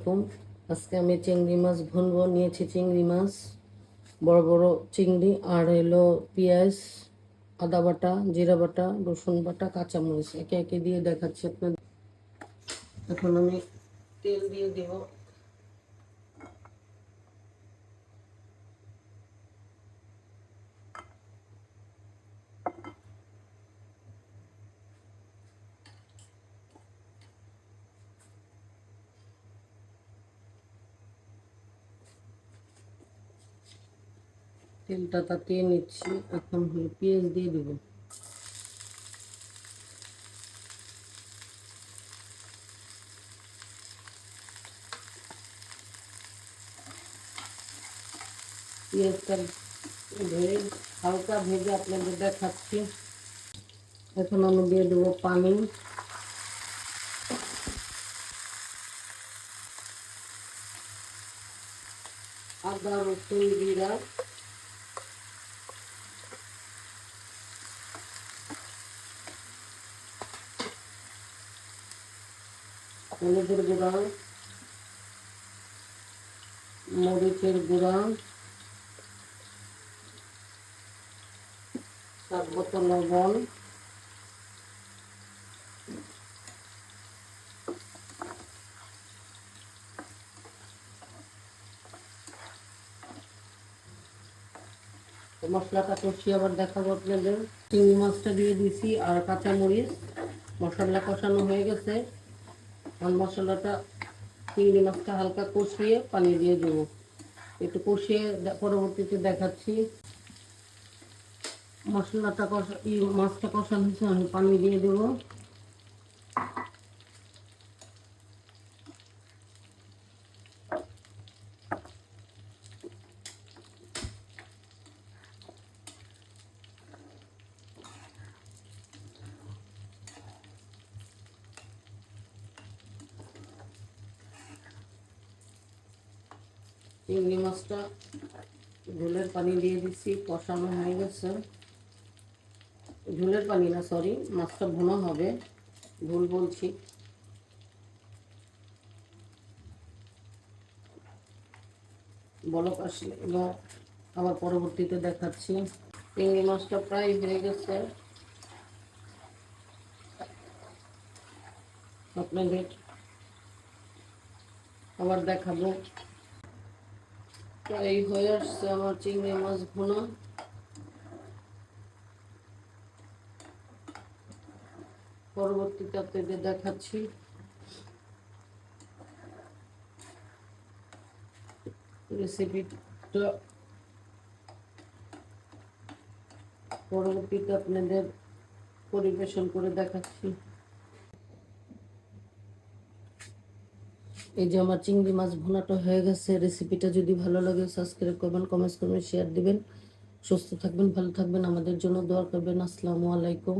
আলাইকুম আজকে আমি চিংড়ি মাছ ভুনবো, নিয়েছি চিংড়ি মাছ, বড় বড় চিংড়ি, আর হলো পেঁয়াজ, আদা বাটা, জিরা বাটা, রসুন বাটা, কাঁচামরিচ। একে একে দিয়ে দেখাচ্ছি আপনাদের। এখন আমি তেল দিয়ে দিব। তেলটা তাতিয়ে নিচ্ছি এখন হলো পেঁয়াজ দিয়ে দেবো পেঁয়াজটা ধরে হালকা ভেজে আপনাদের দেখাচ্ছি এখন আমি দিয়ে দেবো পানি আদা রসুন জিরা হলুদের গুঁড়া, মরিচের গুঁড়া সাত বোতল লবণ মশলাটা কষিয়ে আবার দেখাবো আপনাদের। চিংড়ি মাছটা দিয়ে দিছি, আর কাঁচামরিচ। মশলা কষানো হয়ে গেছে। আর মশলাটা চিংড়ি মাছটা হালকা কষিয়ে পানি দিয়ে দেব। একটু কষিয়ে পরবর্তীতে দেখাচ্ছি। মশলাটা কষা মাছটা কষানো হয়েছে আমি পানি দিয়ে দেবো। চিংড়ি মাছটা ঝোলের পানি দিয়ে দিচ্ছি, কষানো হয়ে গেছে। ঝোলের পানি না সরি মাছটা ভুনো হবে, ভুল বলছি। বলক আসলে এবং আবার পরবর্তীতে দেখাচ্ছি। চিংড়ি মাছটা প্রায় হয়ে গেছে। আপনাদের আবার দেখাবো। প্রায় হয়ে আসছে আমার চিংড়ি মাছ ভুনা। পরবর্তীতে আপনাদের দেখাচ্ছি। রেসিপিটা পরবর্তীতে আপনাদের পরিবেশন করে দেখাচ্ছি। এই যে আমার চিংড়ি মাছ ভোনাটা হয়ে গেছে রেসিপিটা যদি ভালো লাগে সাবস্ক্রাইব করবেন কমেন্টস করবেন শেয়ার দিবেন। সুস্থ থাকবেন, ভালো থাকবেন। আমাদের জন্য দোয়া করবেন। আসসালামু আলাইকুম।